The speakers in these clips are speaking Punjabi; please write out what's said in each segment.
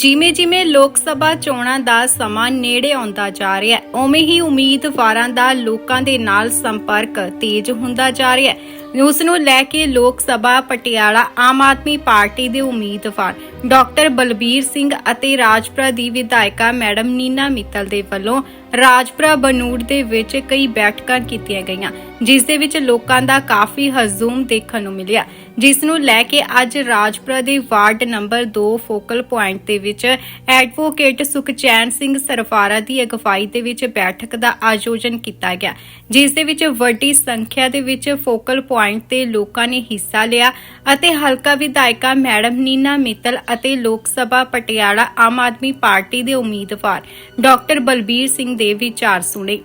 ਜਿਵੇਂ-ਜਿਵੇਂ ਲੋਕ ਸਭਾ ਚੋਣਾਂ ਦਾ ਸਮਾਂ ਨੇੜੇ ਆਉਂਦਾ ਜਾ ਰਿਹਾ ਹੈ, ਉਵੇਂ ਹੀ ਉਮੀਦਵਾਰਾਂ ਦਾ ਲੋਕਾਂ ਦੇ ਨਾਲ ਸੰਪਰਕ ਤੇਜ਼ ਹੁੰਦਾ ਜਾ ਰਿਹਾ ਹੈ। ਉਸ ਨੂੰ ਲੈ ਕੇ ਲੋਕ ਸਭਾ, ਪਟਿਆਲਾ, ਆਮ ਆਦਮੀ ਪਾਰਟੀ ਦੇ ਉਮੀਦਵਾਰ ਡਾਕਟਰ ਬਲਬੀਰ ਸਿੰਘ ਅਤੇ ਰਾਜਪੁਰਾ ਦੀ ਵਿਧਾਇਕਾ ਮੈਡਮ ਨੀਨਾ ਮਿੱਤਲ ਦੇ ਵੱਲੋਂ ਰਾਜਪੁਰਾ ਬਨੂੜ ਦੇ ਵਿੱਚ ਕਈ ਬੈਠਕਾਂ ਕੀਤੀਆਂ ਗਈਆਂ, ਜਿਸ ਦੇ ਵਿੱਚ ਲੋਕਾਂ ਦਾ ਕਾਫੀ ਹਜ਼ੂਮ ਦੇਖਣ ਨੂੰ ਮਿਲਿਆ। ਜਿਸ ਨੂੰ ਲੈ ਕੇ ਅੱਜ ਰਾਜਪੁਰਾ ਦੇ ਵਾਰਡ ਨੰਬਰ 2 ਫੋਕਲ ਪੁਆਇੰਟ ਦੇ ਵਿੱਚ ਐਡਵੋਕੇਟ ਸੁਖਚੈਨ ਸਿੰਘ ਸਰਫਾਰਾ ਦੀ ਅਗਵਾਈ ਦੇ ਵਿੱਚ ਬੈਠਕ ਦਾ ਆਯੋਜਨ ਕੀਤਾ ਗਿਆ, ਜਿਸ ਦੇ ਵਿੱਚ ਵੱਡੀ ਸੰਖਿਆ ਦੇ ਵਿੱਚ ਫੋਕਲ ਪੁਆਇੰਟ ਪੁਆਇੰਟ ਤੇ ਲੋਕਾਂ ਨੇ ਹਿੱਸਾ ਲਿਆ ਅਤੇ ਹਲਕਾ ਵਿਧਾਇਕਾ ਮੈਡਮ ਨੀਨਾ ਮਿੱਤਲ ਅਤੇ ਲੋਕ ਸਭਾ ਪਟਿਆਲਾ ਆਮ ਆਦਮੀ ਪਾਰਟੀ ਦੇ ਉਮੀਦਵਾਰ ਡਾਕਟਰ ਬਲਬੀਰ ਸਿੰਘ ਦੇ ਵਿਚਾਰ ਸੁਣੇ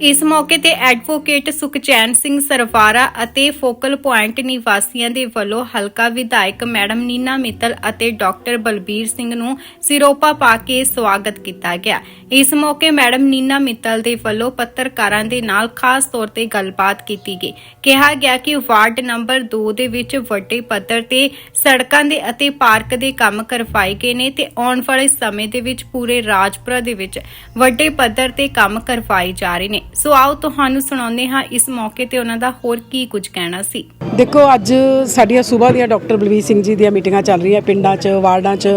ਇਸ ਮੌਕੇ ਤੇ ਐਡਵੋਕੇਟ ਸੁਖਚੈਨ ਸਿੰਘ ਸਰਵਾਰਾ ਅਤੇ ਫੋਕਲ ਪੁਆਇੰਟ ਨਿਵਾਸੀਆਂ ਦੇ ਵੱਲੋਂ ਹਲਕਾ ਵਿਧਾਇਕ ਮੈਡਮ ਨੀਨਾ ਮਿੱਤਲ ਅਤੇ ਡਾਕਟਰ ਬਲਬੀਰ ਸਿੰਘ ਨੂੰ ਸਿਰੋਪਾ ਪਾ ਕੇ ਸਵਾਗਤ ਕੀਤਾ ਗਿਆ। ਇਸ ਮੌਕੇ ਮੈਡਮ ਨੀਨਾ ਮਿੱਤਲ ਦੇ ਵੱਲੋਂ ਪੱਤਰਕਾਰਾਂ ਦੇ ਨਾਲ ਖਾਸ ਤੌਰ ਤੇ ਗੱਲਬਾਤ ਕੀਤੀ ਗਈ। ਕਿਹਾ ਗਿਆ ਕਿ ਵਾਰਡ ਨੰਬਰ 2 ਦੇ ਵਿੱਚ ਵੱਡੇ ਪੱਧਰ ਤੇ ਸੜਕਾਂ ਦੇ ਅਤੇ ਪਾਰਕ ਦੇ ਕੰਮ ਕਰਵਾਏ ਗਏ ਨੇ ਤੇ ਆਉਣ ਵਾਲੇ ਸਮੇਂ ਦੇ ਵਿੱਚ ਪੂਰੇ ਰਾਜਪੁਰਾ ਦੇ ਵਿੱਚ ਵੱਡੇ ਪੱਧਰ ਤੇ ਕੰਮ ਕਰਵਾਏ ਜਾ ਰਹੇ ਨੇ। ਸੋ ਆਓ ਤੁਹਾਨੂੰ ਸੁਣਾਉਂਦੇ ਹਾਂ ਇਸ ਮੌਕੇ ਤੇ ਉਹਨਾਂ ਦਾ ਹੋਰ ਕੀ ਕੁਝ ਕਹਿਣਾ ਸੀ ਦੇਖੋ, ਅੱਜ ਸਾਡੀਆਂ ਸੂਬਾ ਦੀਆਂ ਡਾਕਟਰ ਬਲਵੀਰ ਸਿੰਘ ਜੀ ਦੀਆਂ ਮੀਟਿੰਗਾਂ ਚੱਲ ਰਹੀਆਂ ਪਿੰਡਾਂ 'ਚ, ਵਾਰਡਾਂ 'ਚ,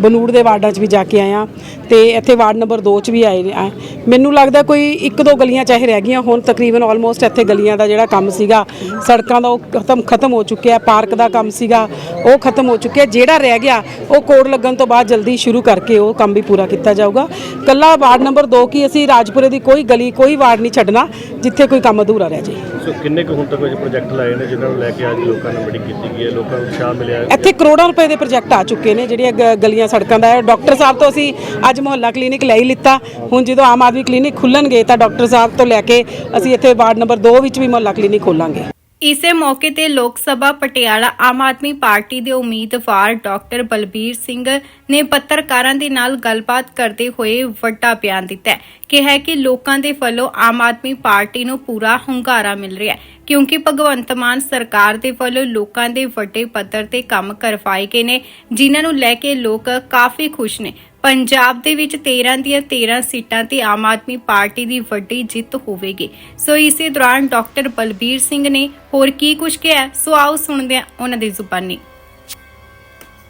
ਬਨੂੜ ਦੇ ਵਾਰਡਾਂ 'ਚ ਵੀ ਜਾ ਕੇ ਆਇਆ ਤੇ ਇੱਥੇ ਵਾਰਡ ਨੰਬਰ 2 'ਚ ਵੀ ਆਏ ਆ। ਮੈਨੂੰ ਲੱਗਦਾ ਕੋਈ ਇੱਕ ਦੋ ਗਲੀਆਂ ਚਾਹੇ ਰਹਿ ਗਈਆਂ ਹੁਣ, ਤਕਰੀਬਨ ਆਲਮੋਸਟ ਇੱਥੇ ਗਲੀਆਂ ਦਾ ਜਿਹੜਾ ਕੰਮ ਸੀਗਾ, ਸੜਕਾਂ ਦਾ ਉਹ ਖਤਮ ਖਤਮ ਹੋ ਚੁੱਕਿਆ, ਪਾਰਕ ਦਾ ਕੰਮ ਸੀਗਾ, ਉਹ ਖਤਮ ਹੋ ਚੁੱਕਿਆ, ਜਿਹੜਾ ਰਹਿ ਗਿਆ, ਉਹ ਕੋਡ ਲੱਗਣ ਤੋਂ ਬਾਅਦ ਜਲਦੀ ਸ਼ੁਰੂ ਕਰਕੇ ਉਹ ਕੰਮ ਵੀ ਪੂਰਾ ਕੀਤਾ ਜਾਊਗਾ ਕੱਲਾ ਵਾਰਡ ਨੰਬਰ 2 ਕੀ ਅਸੀਂ ਰਾਜਪੁਰੇ ਦੀ ਕੋਈ ਗਲੀ, ਕੋਈ ਵਾਰਡ ਨਹੀਂ ਛੱਡਣਾ ਜਿੱਥੇ ਕੋਈ ਕੰਮ ਅਧੂਰਾ ਰਹਿ ਜਾਏ। ਸੋ ਕਿੰਨੇ ਕੁ ਹੁਣ ਤੱਕ ਇਹ ਪ੍ਰੋਜੈਕਟ ਲਾਏ ਨੇ ਜਿਨ੍ਹਾਂ ਨੂੰ ਲੈ ਕੇ ਅੱਜ ਲੋਕਾਂ ਨਾਲ ਮੀਟਿੰਗ ਕੀਤੀ ਗਈ ਹੈ ਲੋਕਾਂ ਨੂੰ ਉਤਸ਼ਾਹ ਮਿਲਿਆ ਹੈ? ਇੱਥੇ ਕਰੋੜਾਂ ਰੁਪਏ ਦੇ ਪ੍ਰੋਜੈਕਟ ਆ ਚੁੱਕੇ ਨੇ ਜਿਹੜੀਆਂ ਗ- ਗਲੀਆਂ ਸੜਕਾਂ ਦਾ ਹੈ। ਡਾਕਟਰ ਸਾਹਿਬ ਤੋਂ ਅਸੀਂ ਅੱਜ ਮੁਹੱਲਾ ਕਲੀਨਿਕ ਲੈ ਹੀ ਲਿੱਤਾ। ਹੁਣ ਜਦੋਂ ਆਮ ਆਦਮੀ ਕਲੀਨਿਕ ਖੁੱਲਣਗੇ ਤਾਂ ਡਾਕਟਰ ਸਾਹਿਬ ਤੋਂ ਲੈ ਕੇ ਅਸੀਂ ਇੱਥੇ ਵਾਰਡ ਨੰਬਰ 2 ਵਿੱਚ ਵੀ ਮੁਹੱਲਾ ਕਲੀਨਿਕ ਖੋਲਾਂਗੇ। ਇਸੇ ਮੌਕੇ ਤੇ ਲੋਕ ਸਭਾ ਪਟਿਆਲਾ ਆਮ ਆਦਮੀ ਪਾਰਟੀ ਦੇ ਉਮੀਦਵਾਰ ਡਾਕਟਰ ਬਲਬੀਰ ਸਿੰਘ ਨੇ ਪੱਤਰਕਾਰਾਂ ਦੇ ਨਾਲ ਗੱਲਬਾਤ ਕਰਦੇ ਹੋਏ ਵੱਡਾ ਬਿਆਨ ਦਿੱਤਾ ਹੈ। ਕਿ ਕਿ ਲੋਕਾਂ ਦੇ ਵੱਲੋਂ ਆਮ ਆਦਮੀ ਪਾਰਟੀ ਨੂੰ ਪੂਰਾ ਹੁੰਗਾਰਾ ਮਿਲ ਰਿਹਾ ਹੈ, ਕਿਉਂਕਿ ਭਗਵੰਤ ਮਾਨ ਸਰਕਾਰ ਦੇ ਵੱਲੋਂ ਲੋਕਾਂ ਦੇ ਵੱਡੇ ਪੱਧਰ ਤੇ ਕੰਮ ਕਰਵਾਏ ਗਏ ਨੇ, ਜਿਨ੍ਹਾਂ ਨੂੰ ਲੈ ਕੇ ਲੋਕ ਕਾਫੀ ਖੁਸ਼ ਨੇ। ਪੰਜਾਬ ਦੇ ਵਿੱਚ 13 ਦੀਆਂ 13 ਸੀਟਾਂ ਤੇ ਆਮ ਆਦਮੀ ਪਾਰਟੀ ਦੀ ਵੱਡੀ ਜਿੱਤ ਹੋਵੇਗੀ। ਸੋ ਇਸੇ ਦੌਰਾਨ ਡਾਕਟਰ ਬਲਬੀਰ ਸਿੰਘ ਨੇ ਹੋਰ ਕੀ ਕੁਝ ਕਿਹਾ ਸੋ ਆਓ ਸੁਣਦੇ ਹਾਂ ਉਹਨਾਂ ਦੀ ਜ਼ੁਬਾਨੀ।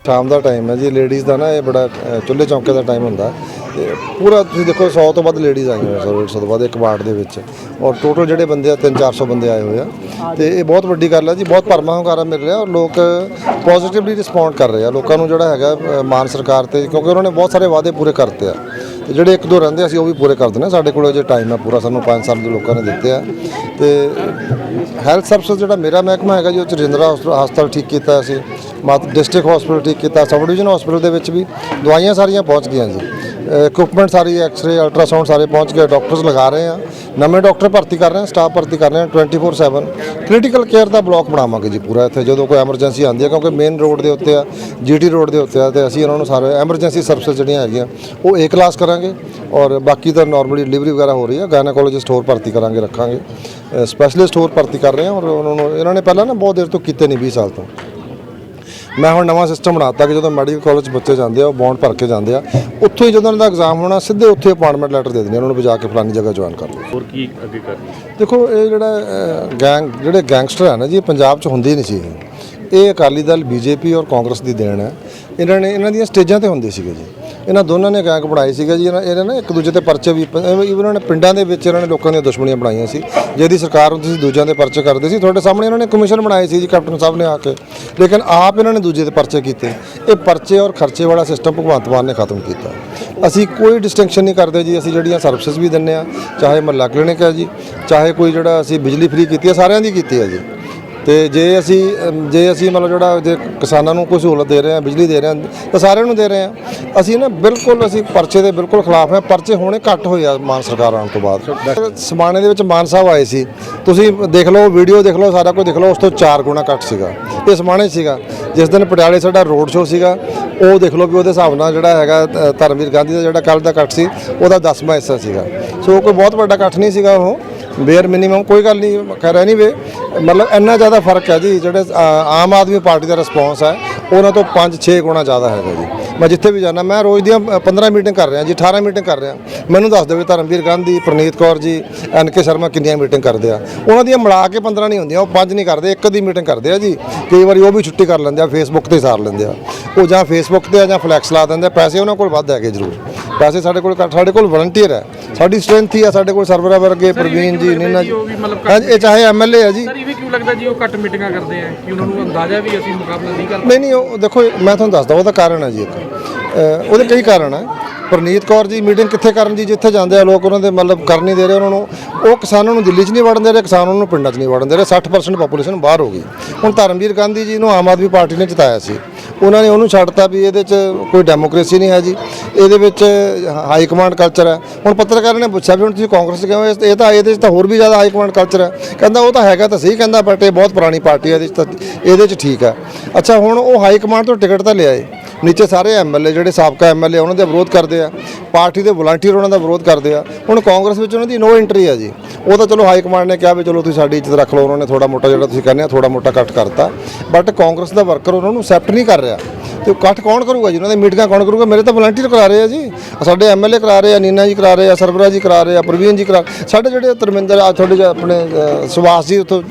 ਸ਼ਾਮ ਦਾ ਟਾਈਮ ਹੈ ਜੀ ਲੇਡੀਜ਼ ਦਾ ਨਾ ਇਹ ਬੜਾ ਚੁੱਲ੍ਹੇ ਚੌਂਕੇ ਦਾ ਟਾਈਮ ਹੁੰਦਾ। ਤੇ ਪੂਰਾ ਤੁਸੀਂ ਦੇਖੋ 100 ਤੋਂ ਵੱਧ ਲੇਡੀਜ਼ ਆਈਆਂ ਹੋਈਆਂ 100 150 ਤੋਂ ਵੱਧ ਇੱਕ ਵਾਰਡ ਦੇ ਵਿੱਚ। ਔਰ ਟੋਟਲ ਜਿਹੜੇ ਬੰਦੇ ਆ 3-400 ਬੰਦੇ ਆਏ ਹੋਏ ਆ। ਤੇ ਇਹ ਬਹੁਤ ਵੱਡੀ ਗੱਲ ਹੈ ਜੀ, ਬਹੁਤ ਭਰਮਾ ਹੁੰਗਾਰਾ ਮਿਲ ਰਿਹਾ ਔਰ ਲੋਕ ਪੋਜ਼ਿਟਿਵਲੀ ਰਿਸਪੌਂਡ ਕਰ ਰਹੇ ਆ। ਲੋਕਾਂ ਨੂੰ ਜਿਹੜਾ ਹੈਗਾ ਮਾਨ ਸਰਕਾਰ ਤੇ, ਕਿਉਂਕਿ ਉਹਨਾਂ ਨੇ ਬਹੁਤ ਸਾਰੇ ਵਾਅਦੇ ਪੂਰੇ ਕਰਤੇ ਆ। ਤੇ ਜਿਹੜੇ ਇੱਕ ਦੋ ਰਹਿੰਦੇ ਅਸੀਂ ਉਹ ਵੀ ਪੂਰੇ ਕਰ ਦਿੰਦੇ ਹਾਂ। ਸਾਡੇ ਕੋਲ ਜੇ ਟਾਈਮ ਹੈ ਪੂਰਾ, ਸਾਨੂੰ 5 ਸਾਲ ਦੇ ਲੋਕਾਂ ਨੇ ਦਿੱਤੇ ਆ। ਤੇ ਹੈਲਥ ਸਰਵਿਸ ਜਿਹੜਾ ਮੇਰਾ ਮਹਿਕਮਾ ਹੈਗਾ ਜੀ, ਉਹ 'ਚ ਰਜਿੰਦਰਾ ਹਸਪ- ਹਸਪਤਾਲ ਠੀਕ ਕੀਤਾ ਅਸੀਂ। ਮਾਤ ਡਿਸਟ੍ਰਿਕਟ ਹਸਪੀਟਲ ਠੀਕ ਕੀਤਾ ਸਬ ਡਿਵੀਜ਼ਨ ਹਸਪੀਟਲ ਦੇ ਵਿੱਚ ਵੀ ਦਵਾਈਆਂ ਸਾਰੀਆਂ ਪਹੁੰਚ ਗਈਆਂ ਜੀ। ਇਕਵਿਪਮੈਂਟ ਸਾਰੀ ਐਕਸ-ਰੇ ਅਲਟਰਾਸਾਊਂਡ ਸਾਰੇ ਪਹੁੰਚ ਗਏ ਡਾਕਟਰਸ ਲਗਾ ਰਹੇ ਆ। ਨਵੇਂ ਡਾਕਟਰ ਭਰਤੀ ਕਰ ਰਹੇ ਆ ਸਟਾਫ ਭਰਤੀ ਕਰ ਰਹੇ ਆ 24/7 ਕ੍ਰਿਟੀਕਲ ਕੇਅਰ ਦਾ ਬਲਾਕ ਬਣਾਵਾਂਗੇ ਜੀ ਪੂਰਾ ਇੱਥੇ, ਜਦੋਂ ਕੋਈ ਐਮਰਜੈਂਸੀ ਆਉਂਦੀ ਹੈ ਕਿਉਂਕਿ ਮੇਨ ਰੋਡ ਦੇ ਉੱਤੇ ਆ ਜੀਟੀ ਰੋਡ ਦੇ ਉੱਤੇ ਆ, ਤੇ ਅਸੀਂ ਉਹਨਾਂ ਨੂੰ ਸਾਰੇ ਐਮਰਜੈਂਸੀ ਸਰਵਿਸ ਜਿਹੜੀਆਂ ਹੈਗੀਆਂ, ਉਹ ਏ ਕਲਾਸ ਕਰਾਂਗੇ। ਔਰ ਬਾਕੀ ਤਾਂ ਨਾਰਮਲੀ ਡਿਲੀਵਰੀ ਵਗੈਰਾ ਹੋ ਰਹੀ ਹੈ ਗਾਇਨੋਕੋਲੋਜਿਸਟ ਹੋਰ ਭਰਤੀ ਕਰਾਂਗੇ, ਰੱਖਾਂਗੇ। ਸਪੈਸ਼ਲਿਸਟ ਹੋਰ ਭਰਤੀ ਕਰ ਰਹੇ ਹਾਂ ਔਰ ਉਹਨਾਂ ਨੂੰ, ਇਹਨਾਂ ਨੇ ਪਹਿਲਾਂ ਨਾ ਬਹੁਤ ਦੇਰ ਤੋਂ ਕੀਤੇ ਨਹੀਂ 20 ਸਾਲ ਤੋਂ। ਮੈਂ ਹੁਣ ਨਵਾਂ ਸਿਸਟਮ ਬਣਾਤਾ ਕਿ ਜਦੋਂ ਮੈਡੀਕਲ ਕਾਲਜ ਬੱਚੇ ਜਾਂਦੇ ਆ ਉਹ ਬੌਂਡ ਭਰ ਕੇ ਜਾਂਦੇ ਆ ਉੱਥੋਂ ਹੀ ਜਦੋਂ ਉਹਨਾਂ ਦਾ ਐਗਜ਼ਾਮ ਹੋਣਾ ਸਿੱਧੇ ਉੱਥੇ ਅਪਾਇੰਟਮੈਂਟ ਲੈਟਰ ਦੇ ਦਿੰਦੇ ਆ ਉਹਨਾਂ ਨੂੰ ਵਜਾ ਕੇ ਫਲਾਨੀ ਜਗ੍ਹਾ ਜੁਆਇਨ ਕਰ ਲਓ। ਹੋਰ ਕੀ ਅੱਗੇ ਕਰਨਾ ਦੇਖੋ ਇਹ ਜਿਹੜਾ ਗੈਂਗ ਜਿਹੜੇ ਗੈਂਗਸਟਰ ਹੈ ਨਾ ਜੀ ਪੰਜਾਬ 'ਚ ਹੁੰਦੇ ਨਹੀਂ ਸੀ ਇਹ। ਇਹ ਅਕਾਲੀ ਦਲ ਬੀਜੇਪੀ ਔਰ ਕਾਂਗਰਸ ਦੀ ਦੇਣ ਹੈ। ਇਹਨਾਂ ਨੇ ਇਹਨਾਂ ਦੀਆਂ ਸਟੇਜਾਂ ਤੇ ਹੁੰਦੇ ਸੀਗੇ ਜੀ। ਇਹਨਾਂ ਦੋਨਾਂ ਨੇ ਗੈਂਗ ਬਣਾਈ ਸੀਗਾ ਜੀ, ਇਹਨਾਂ ਇਹਨਾਂ ਨੇ ਇੱਕ ਦੂਜੇ ਤੇ ਪਰਚੇ ਵੀ ਇਵਨ ਇਹਨਾਂ ਨੇ ਪਿੰਡਾਂ ਦੇ ਵਿੱਚ ਇਹਨਾਂ ਨੇ ਲੋਕਾਂ ਦੀਆਂ ਦੁਸ਼ਮਣੀਆਂ ਬਣਾਈਆਂ ਸੀ। ਜਿਹਦੀ ਸਰਕਾਰ ਹੁੰਦੀ ਸੀ ਦੂਜਿਆਂ ਦੇ ਪਰਚੇ ਕਰਦੇ ਸੀ, ਤੁਹਾਡੇ ਸਾਹਮਣੇ ਇਹਨਾਂ ਨੇ ਕਮਿਸ਼ਨ ਬਣਾਏ ਸੀ ਜੀ, ਕੈਪਟਨ ਸਾਹਿਬ ਨੇ ਆ ਕੇ। ਲੇਕਿਨ ਆਪ ਇਹਨਾਂ ਨੇ ਦੂਜੇ ਦੇ ਪਰਚੇ ਕੀਤੇ। ਇਹ ਪਰਚੇ ਔਰ ਖਰਚੇ ਵਾਲਾ ਸਿਸਟਮ ਭਗਵੰਤ ਮਾਨ ਨੇ ਖਤਮ ਕੀਤਾ। ਅਸੀਂ ਕੋਈ ਡਿਸਟਿੰਕਸ਼ਨ ਨਹੀਂ ਕਰਦੇ ਜੀ, ਅਸੀਂ ਜਿਹੜੀਆਂ ਸਰਵਿਸਿਜ਼ ਵੀ ਦਿੰਨੇ ਆ ਚਾਹੇ ਮਹੱਲਾ ਕਲੀਨਿਕ ਹੈ ਜੀ, ਚਾਹੇ ਕੋਈ ਜਿਹੜਾ ਅਸੀਂ ਬਿਜਲੀ ਫ੍ਰੀ ਕੀਤੀ ਹੈ, ਸਾਰਿਆਂ ਦੀ ਕੀਤੀ ਹੈ ਜੀ। ਤੇ ਜੇ ਅਸੀਂ ਜੇ ਅਸੀਂ ਮਤਲਬ ਜਿਹੜਾ ਜੇ ਕਿਸਾਨਾਂ ਨੂੰ ਕੋਈ ਸਹੂਲਤ ਦੇ ਰਹੇ ਹਾਂ, ਬਿਜਲੀ ਦੇ ਰਹੇ ਹਾਂ, ਤਾਂ ਸਾਰਿਆਂ ਨੂੰ ਦੇ ਰਹੇ ਹਾਂ। ਅਸੀਂ ਨਾ ਬਿਲਕੁਲ, ਅਸੀਂ ਪਰਚੇ ਦੇ ਬਿਲਕੁਲ ਖਿਲਾਫ ਹਾਂ। ਪਰਚੇ ਹੋਣੇ ਘੱਟ ਹੋਏ ਆ ਮਾਨ ਸਰਕਾਰ ਆਉਣ ਤੋਂ ਬਾਅਦ। ਸਮਾਣੇ ਦੇ ਵਿੱਚ ਮਾਨ ਸਾਹਿਬ ਆਏ ਸੀ। ਤੁਸੀਂ ਦੇਖ ਲਓ, ਵੀਡੀਓ ਦੇਖ ਲਓ, ਸਾਰਾ ਕੁਝ ਦੇਖ ਲਓ, ਉਸ ਤੋਂ 4 ਗੁਣਾ ਘੱਟ ਸੀਗਾ। ਇਹ ਸਮਾਣੇ ਸੀਗਾ। ਜਿਸ ਦਿਨ ਪਟਿਆਲੇ ਸਾਡਾ ਰੋਡ ਸ਼ੋਅ ਸੀਗਾ, ਉਹ ਦੇਖ ਲਓ ਵੀ ਉਹਦੇ ਹਿਸਾਬ ਨਾਲ ਜਿਹੜਾ ਹੈਗਾ ਧਰਮਵੀਰ ਗਾਂਧੀ ਦਾ ਜਿਹੜਾ ਕੱਲ ਦਾ ਕੱਟ ਸੀ, ਉਹਦਾ 10ਵਾਂ ਹਿੱਸਾ ਸੀਗਾ। ਸੋ ਕੋਈ ਬਹੁਤ ਵੱਡਾ ਕੱਟ ਨਹੀਂ ਸੀਗਾ ਉਹ। ਵੇਅਰ ਮਿਨੀਮਮ ਕੋਈ ਗੱਲ ਨਹੀਂ ਖੈਰ ਐਨੀਵੇ ਮਤਲਬ ਇੰਨਾ ਜ਼ਿਆਦਾ ਫ਼ਰਕ ਹੈ ਜੀ ਜਿਹੜੇ ਆਮ ਆਦਮੀ ਪਾਰਟੀ ਦਾ ਰਿਸਪੌਂਸ ਹੈ ਉਹਨਾਂ ਤੋਂ 5-6 ਗੁਣਾ ਜ਼ਿਆਦਾ ਹੈਗਾ ਜੀ। ਮੈਂ ਜਿੱਥੇ ਵੀ ਜਾਣਾ ਮੈਂ ਰੋਜ਼ ਦੀਆਂ ਅ, 15 ਮੀਟਿੰਗ ਕਰ ਰਿਹਾ ਜੀ 18 ਮੀਟਿੰਗ ਕਰ ਰਿਹਾ। ਮੈਨੂੰ ਦੱਸ ਦਿਓ ਧਰਮਵੀਰ ਗਾਂਧੀ ਪ੍ਰਨੀਤ ਕੌਰ ਜੀ ਐਨ ਕੇ ਸ਼ਰਮਾ ਕਿੰਨੀਆਂ ਮੀਟਿੰਗ ਕਰਦੇ ਆ। ਉਹਨਾਂ ਦੀਆਂ ਮਿਲਾ ਕੇ 15 ਨਹੀਂ ਹੁੰਦੀਆਂ ਉਹ ਪੰਜ ਨਹੀਂ ਕਰਦੇ ਇੱਕ ਦੀ ਮੀਟਿੰਗ ਕਰਦੇ ਆ ਜੀ। ਕਈ ਵਾਰੀ ਉਹ ਵੀ ਛੁੱਟੀ ਕਰ ਲੈਂਦੇ ਆ ਫੇਸਬੁੱਕ ਤੇ ਸਾਰ ਲੈਂਦੇ ਆ। ਉਹ ਜਾਂ ਫੇਸਬੁੱਕ ਤੇ ਆ ਜਾਂ ਫਲੈਕਸ ਲਾ ਦਿੰਦੇ ਆ ਪੈਸੇ ਉਹਨਾਂ ਕੋਲ ਵੱਧ ਹੈਗੇ ਜ਼ਰੂਰ। ਪੈਸੇ ਸਾਡੇ ਕੋਲ ਸਾਡੇ ਕੋਲ ਵਲੰਟੀਅਰ ਹੈ। ਸਾਡੀ ਸਟਰੈਂਥ ਹੀ ਆ ਸਾਡੇ ਕੋਲ ਸਰਵਰਾ ਵਰਗੇ ਪ੍ਰਵੀਨ ਜੀ ਨੀਨਾ ਜੀ ਹਾਂਜੀ ਇਹ ਚਾਹੇ ਐਮਐਲਏ ਆ ਜੀ। ਸਰ ਇਹ ਵੀ ਕਿਉਂ ਲੱਗਦਾ ਜੀ ਉਹ ਘੱਟ ਮੀਟਿੰਗਾਂ ਕਰਦੇ ਆ? ਕਿ ਉਹਨਾਂ ਨੂੰ ਅੰਦਾਜ਼ਾ ਵੀ ਅਸੀਂ ਮੁਕਾਬਲਾ ਨਹੀਂ ਕਰ ਨਹੀਂ ਨਹੀਂ ਉਹ ਦੇਖੋ ਮੈਂ ਤੁਹਾਨੂੰ ਦੱਸਦਾ ਉਹਦਾ ਕਾਰਨ ਹੈ ਜੀ ਇੱਕ। ਉਹਦੇ ਕਈ ਕਾਰਨ ਹੈ ਪ੍ਰਨੀਤ ਕੌਰ ਜੀ ਮੀਟਿੰਗ ਕਿੱਥੇ ਕਰਨ ਜੀ ਜਿੱਥੇ ਜਾਂਦੇ ਆ ਲੋਕ ਉਹਨਾਂ ਦੇ ਮਤਲਬ ਕਰ ਨਹੀਂ ਦੇ ਰਹੇ ਉਹਨਾਂ ਨੂੰ। ਉਹ ਕਿਸਾਨਾਂ ਨੂੰ ਦਿੱਲੀ 'ਚ ਨਹੀਂ ਵੜਨ ਦੇ ਰਹੇ ਕਿਸਾਨਾਂ ਨੂੰ ਪਿੰਡਾਂ 'ਚ ਨਹੀਂ ਵੜਨ ਦੇ ਰਹੇ। 60% ਪਾਪੂਲੇਸ਼ਨ ਬਾਹਰ ਹੋ ਗਈ। ਹੁਣ ਧਰਮਵੀਰ ਗਾਂਧੀ ਜੀ ਨੂੰ ਆਮ ਆਦਮੀ ਪਾਰਟੀ ਨੇ ਜਿਤਾਇਆ ਸੀ। ਉਹਨਾਂ ਨੇ ਉਹਨੂੰ ਛੱਡਤਾ ਵੀ ਇਹਦੇ 'ਚ ਕੋਈ ਡੈਮੋਕ੍ਰੇਸੀ ਨਹੀਂ ਹੈ ਜੀ। ਇਹਦੇ ਵਿੱਚ ਹਾਈ ਕਮਾਂਡ ਕਲਚਰ ਹੈ। ਹੁਣ ਪੱਤਰਕਾਰਾਂ ਨੇ ਪੁੱਛਿਆ ਵੀ ਹੁਣ ਤੁਸੀਂ ਕਾਂਗਰਸ ਕਿਉਂ ਹੋ? ਇਹ ਤਾਂ ਇਹਦੇ 'ਚ ਤਾਂ ਹੋਰ ਵੀ ਜ਼ਿਆਦਾ ਹਾਈ ਕਮਾਂਡ ਕਲਚਰ ਹੈ। ਕਹਿੰਦਾ ਉਹ ਤਾਂ ਹੈਗਾ ਤਾਂ ਸਹੀ ਕਹਿੰਦਾ ਬਟ ਇਹ ਬਹੁਤ ਪੁਰਾਣੀ ਪਾਰਟੀ ਹੈ, ਇਹਦੇ 'ਚ ਤਾਂ ਇਹਦੇ 'ਚ ਠੀਕ ਹੈ। ਅੱਛਾ, ਹੁਣ ਉਹ ਹਾਈ ਕਮਾਂਡ ਤੋਂ ਟਿਕਟ ਤਾਂ ਲਿਆਏ। ਨੀਚੇ ਸਾਰੇ ਐਮਐਲਏ ਜਿਹੜੇ ਸਾਬਕਾ ਐਮਐਲਏ ਉਹਨਾਂ ਦਾ ਵਿਰੋਧ ਕਰਦੇ ਆ ਪਾਰਟੀ ਦੇ ਵਲੰਟੀਅਰ ਉਹਨਾਂ ਦਾ ਵਿਰੋਧ ਕਰਦੇ ਆ। ਹੁਣ ਕਾਂਗਰਸ ਵਿੱਚ ਉਹਨਾਂ ਦੀ ਨੋ ਐਂਟਰੀ ਹੈ ਜੀ। ਉਹ ਤਾਂ ਚਲੋ ਹਾਈ ਕਮਾਂਡ ਨੇ ਕਿਹਾ ਵੀ ਚਲੋ ਤੁਸੀਂ ਸਾਡੀ ਇੱਜ਼ਤ ਰੱਖ ਲਓ ਉਹਨਾਂ ਨੇ ਥੋੜਾ ਮੋਟਾ ਜਿਹੜਾ ਤੁਸੀਂ ਕਹਿੰਦੇ ਆ ਥੋੜਾ ਮੋਟਾ ਕੱਟ ਕਰਤਾ। ਬਟ ਕਾਂਗਰਸ ਦਾ ਵਰਕਰ ਉਹਨਾਂ ਨੂੰ ਅਸੈਪਟ ਨਹੀਂ ਕਰ ਰਿਹਾ। ਤੇ ਉਹ ਕੱਟ ਕੌਣ ਕਰੂਗਾ ਜੀ? ਉਹਨਾਂ ਦੇ ਮੀਟਿੰਗਾਂ ਕੌਣ ਕਰੂਗਾ? ਮੇਰੇ ਤਾਂ ਵਲੰਟੀਅਰ ਕਰਾ ਰਹੇ ਆ ਜੀ। ਸਾਡੇ ਐਮਐਲਏ ਕਰਾ ਰਹੇ ਆ ਨੀਨਾ ਜੀ ਕਰਾ ਰਹੇ ਆ ਸਰਬਰਾ ਜੀ ਕਰਾ ਰਹੇ ਆ ਪ੍ਰਵੀਨ ਜੀ ਕਰਾ ਸਾਡੇ ਜਿਹੜੇ ਧਰਮਿੰਦਰ ਆ ਤੁਹਾਡੇ ਆਪਣੇ ਸੁਭਾਸ਼ ਜੀ ਉੱਥੋਂ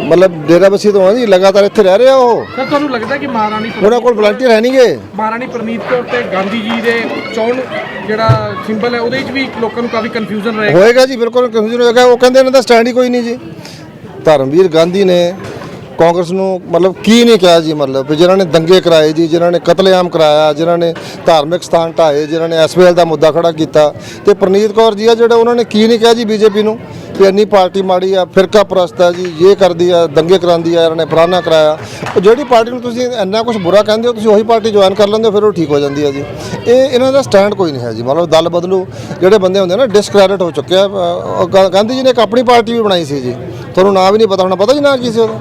ਮਤਲਬ ਡੇਰਾ ਬਸੀ ਤੋਂ ਆ ਜੀ ਲਗਾਤਾਰ ਇੱਥੇ ਰਹਿ ਰਹੇ ਆ ਉਹ। ਸਰ ਤੁਹਾਨੂੰ ਲੱਗਦਾ ਕਿ ਮਹਾਰਾਣੀ ਉਹਨਾਂ ਕੋਲ ਵਲੰਟੀਅਰ ਹੈ ਨਹੀਂਗੇ ਮਹਾਰਾਣੀ ਪ੍ਰਨੀਤ ਕੌਰ ਤੇ ਗਾਂਧੀ ਜੀ ਦੇ ਚੋਣ ਜਿਹੜਾ ਸਿੰਬਲ ਹੈ ਉਹਦੇ ਵਿੱਚ ਵੀ ਲੋਕਾਂ ਨੂੰ ਕਾਫੀ ਕਨਫਿਊਜ਼ਨ ਰਹੇਗਾ। ਹੋਏਗਾ ਜੀ ਬਿਲਕੁਲ ਕਨਫਿਊਜ਼ਨ ਹੋਏਗਾ। ਉਹ ਕਹਿੰਦੇ ਇਹਨਾਂ ਦਾ ਸਟੈਂਡ ਹੀ ਕੋਈ ਨਹੀਂ ਜੀ। ਧਰਮਵੀਰ ਗਾਂਧੀ ਨੇ ਕਾਂਗਰਸ ਨੂੰ ਮਤਲਬ ਕੀ ਨਹੀਂ ਕਿਹਾ ਜੀ ਮਤਲਬ ਜਿਨ੍ਹਾਂ ਨੇ ਦੰਗੇ ਕਰਾਏ ਜੀ ਜਿਨ੍ਹਾਂ ਨੇ ਕਤਲੇਆਮ ਕਰਾਇਆ ਜਿਨ੍ਹਾਂ ਨੇ ਧਾਰਮਿਕ ਸਥਾਨ ਢਾਏ ਜਿਨ੍ਹਾਂ ਨੇ ਐਸਪੀਐਲ ਦਾ ਮੁੱਦਾ ਖੜਾ ਕੀਤਾ। ਤੇ ਪ੍ਰਨੀਤ ਕੌਰ ਜੀ ਆ ਜਿਹੜਾ ਉਹਨਾਂ ਨੇ ਕੀ ਨਹੀਂ ਕਿਹਾ ਜੀ ਬੀਜੇਪੀ ਨੂੰ? ਵੀ ਇੰਨੀ ਪਾਰਟੀ ਮਾੜੀ ਆ ਫਿਰਕਾ ਪ੍ਰਸਤ ਆ ਜੀ ਇਹ ਕਰਦੀ ਆ ਦੰਗੇ ਕਰਾਉਂਦੀ ਆ ਇਹਨਾਂ ਨੇ ਫਰਾਨਾ ਕਰਾਇਆ। ਉਹ ਜਿਹੜੀ ਪਾਰਟੀ ਨੂੰ ਤੁਸੀਂ ਇੰਨਾ ਕੁਝ ਬੁਰਾ ਕਹਿੰਦੇ ਹੋ ਤੁਸੀਂ ਉਹੀ ਪਾਰਟੀ ਜੁਆਇਨ ਕਰ ਲੈਂਦੇ ਹੋ ਫਿਰ ਉਹ ਠੀਕ ਹੋ ਜਾਂਦੀ ਆ ਜੀ। ਇਹ ਇਹਨਾਂ ਦਾ ਸਟੈਂਡ ਕੋਈ ਨਹੀਂ ਹੈ ਜੀ ਮਤਲਬ ਦਲ ਬਦਲੂ ਜਿਹੜੇ ਬੰਦੇ ਹੁੰਦੇ ਆ ਨਾ ਡਿਸਕ੍ਰੈਡਿਟ ਹੋ ਚੁੱਕੇ ਆ ਅਹ, ਗਾਂਧੀ ਜੀ ਨੇ ਇੱਕ ਆਪਣੀ ਪਾਰਟੀ ਵੀ ਬਣਾਈ ਸੀ ਜੀ। ਤੁਹਾਨੂੰ ਨਾਂ ਵੀ ਨਹੀਂ ਪਤਾ ਹੋਣਾ ਪਤਾ ਜੀ ਨਾਂ ਕੀ ਸੀ ਉਹਦਾ?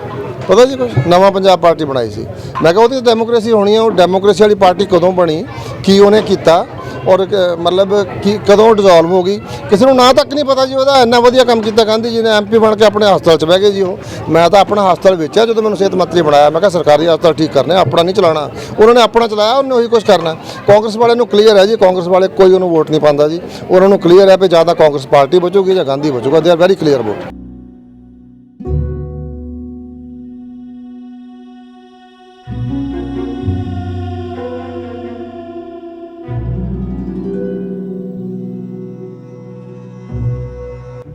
ਪਤਾ ਜੀ ਕੁਝ ਨਵਾਂ ਪੰਜਾਬ ਪਾਰਟੀ ਬਣਾਈ ਸੀ। ਮੈਂ ਕਿਹਾ ਉਹਦੀ ਡੈਮੋਕ੍ਰੇਸੀ ਹੋਣੀ ਆ ਉਹ ਡੈਮੋਕ੍ਰੇਸੀ ਵਾਲੀ ਪਾਰਟੀ ਕਦੋਂ ਬਣੀ ਕੀ ਉਹਨੇ ਕੀਤਾ? ਔਰ ਕ- ਮਤਲਬ ਕੀ, ਕਦੋਂ ਡਿਸੋਲਵ ਹੋ ਗਈ? ਕਿਸੇ ਨੂੰ ਨਾਂ ਤੱਕ ਨਹੀਂ ਪਤਾ ਜੀ ਉਹਦਾ ਇੰਨਾ ਵਧੀਆ ਕੰਮ ਕੀਤਾ ਗਾਂਧੀ ਜੀ ਨੇ ਐਮਪੀ ਬਣ ਕੇ ਆਪਣੇ ਹਸਪਤਾਲ 'ਚ ਬਹਿ ਗਏ ਜੀ ਉਹ। ਮੈਂ ਤਾਂ ਆਪਣਾ ਹਸਪਤਾਲ ਵੇਚਿਆ ਜਦੋਂ ਮੈਨੂੰ ਸਿਹਤ ਮੰਤਰੀ ਬਣਾਇਆ। ਮੈਂ ਕਿਹਾ ਸਰਕਾਰੀ ਹਸਪਤਾਲ ਠੀਕ ਕਰਨੇ ਆਪਣਾ ਨਹੀਂ ਚਲਾਉਣਾ। ਉਹਨਾਂ ਨੇ ਆਪਣਾ ਚਲਾਇਆ, ਉਹਨੇ ਉਹੀ ਕੁਝ ਕਰਨਾ। ਕਾਂਗਰਸ ਵਾਲਿਆਂ ਨੂੰ ਕਲੀਅਰ ਹੈ ਜੀ, ਕਾਂਗਰਸ ਵਾਲੇ ਕੋਈ ਉਹਨੂੰ ਵੋਟ ਨਹੀਂ ਪਾਉਂਦਾ ਜੀ। ਉਹਨਾਂ ਨੂੰ ਕਲੀਅਰ ਹੈ ਵੀ ਜਾਂ ਤਾਂ ਕਾਂਗਰਸ ਪਾਰਟੀ ਬਚੂਗੀ ਜਾਂ Gandhi ਬਚੂਗਾ। They are very clear vote